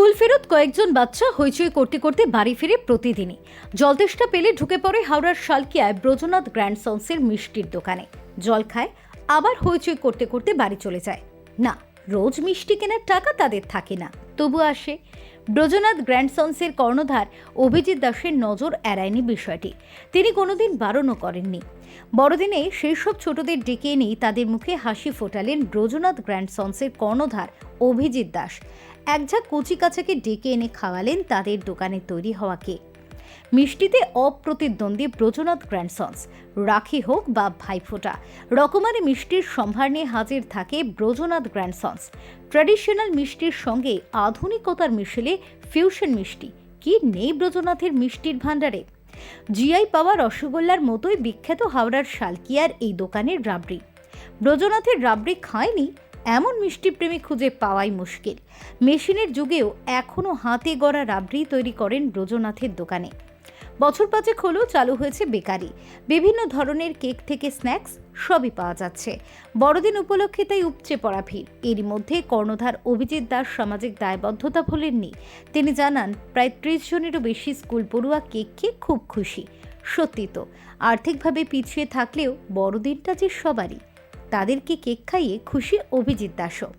School ফেরত কয়েকজন বাচ্চা হইচই করতে করতে বাড়ি ফিরে প্রতিদিনই। জলতেষ্টা পেলে ঢুকে পড়ে হাওড়ার শালকিয়ায় ব্রজনাথ গ্র্যান্ড সন্সের মিষ্টির দোকানে। জল খায়, আবার হইচই করতে করতে বাড়ি চলে যায়। না, রোজ মিষ্টি কেনার টাকা তাদের থাকে না। তবু আসে। ব্রজনাথ গ্র্যান্ডসন্সের কর্ণধার অভিজিৎ দাসের নজর এড়ায়নি বিষয়টি। তিনি কোনোদিন বারণও করেননি। বড়দিনে সেই সব ছোটদের ডেকে এনেই তাদের মুখে হাসি ফোটালেন ব্রজনাথ গ্র্যান্ডসন্সের কর্ণধার অভিজিৎ দাস। এক ঝাঁক কচি কাছাকে ডেকে এনে খাওয়ালেন তাদের দোকানে তৈরি হওয়া কেক। মিষ্টিতে অপ্রতিদ্বন্দ্বী ব্রজনাথ গ্র্যান্ডসন্স, রাখি হোক বা ভাইফোঁটা, রকমারি মিষ্টির সম্ভার নিয়ে হাজির থাকে ব্রজনাথ গ্র্যান্ডসন্স। ট্র্যাডিশনাল মিষ্টির সঙ্গে আধুনিকতার মিশেলে ফিউশন মিষ্টি, কি নেই ব্রজনাথের মিষ্টির ভাণ্ডারে? জিআই পাওয়া রসগোল্লার মতোই বিখ্যাত হাওড়ার শালকিয়ার এই দোকানের রাবড়ি। ব্রজনাথের রাবড়ি খায়নি এমন মিষ্টি প্রেমী খুঁজে পাওয়াই মুশকিল। মেশিনের যুগেও এখনও হাতে গড়া রাবড়ি তৈরি করেন ব্রজনাথের দোকানে। বছর পাঁচেক হলেও চালু হয়েছে বেকারি। বিভিন্ন ধরনের কেক থেকে স্ন্যাক্স সবই পাওয়া যাচ্ছে। বড়দিন উপলক্ষে তাই উপচে পড়া ভিড়। এরই মধ্যে কর্ণধার অভিজিৎ দাস সামাজিক দায়বদ্ধতা ভুলেননি। তিনি জানান, প্রায় ত্রিশ জনেরও বেশি স্কুল পড়ুয়া কেক খেয়ে খুব খুশি। সত্যি তো, আর্থিকভাবে পিছিয়ে থাকলেও বড়দিনটা যে সবারই। তাদেরকে কেক খাইয়ে খুশি অভিজিৎ দাসও।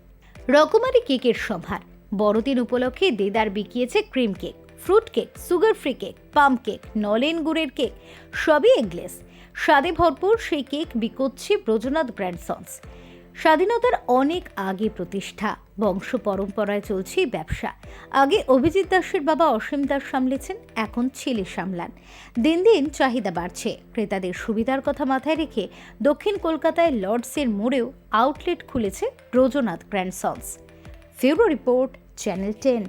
রকমারি কেকের সভার বড়দিন উপলক্ষে দেদার বিকিয়েছে cream cake, fruit cake, sugar free cake, plum cake, নলেন গুড়ের কেক, সবই এগলেস। স্বাদে ভরপুর সেই কেক বিকোচ্ছে ব্রজনাথ গ্র্যান্ডসন্স স্বাধীনতার অনেক আগে প্রতিষ্ঠা। বংশ পরম্পরায় চলছে ব্যবসা। আগে অভিজিৎ দাসের বাবা অসীম দাস সামলেছেন, এখন ছেলে সামলান। দিন দিন চাহিদা বাড়ছে। ক্রেতাদের সুবিধার কথা মাথায় রেখে দক্ষিণ কলকাতায় লর্ডসের মোড়েও আউটলেট খুলেছে রোজনাথ গ্র্যান্ডসন্স ফিউরো রিপোর্ট, চ্যানেল টেন।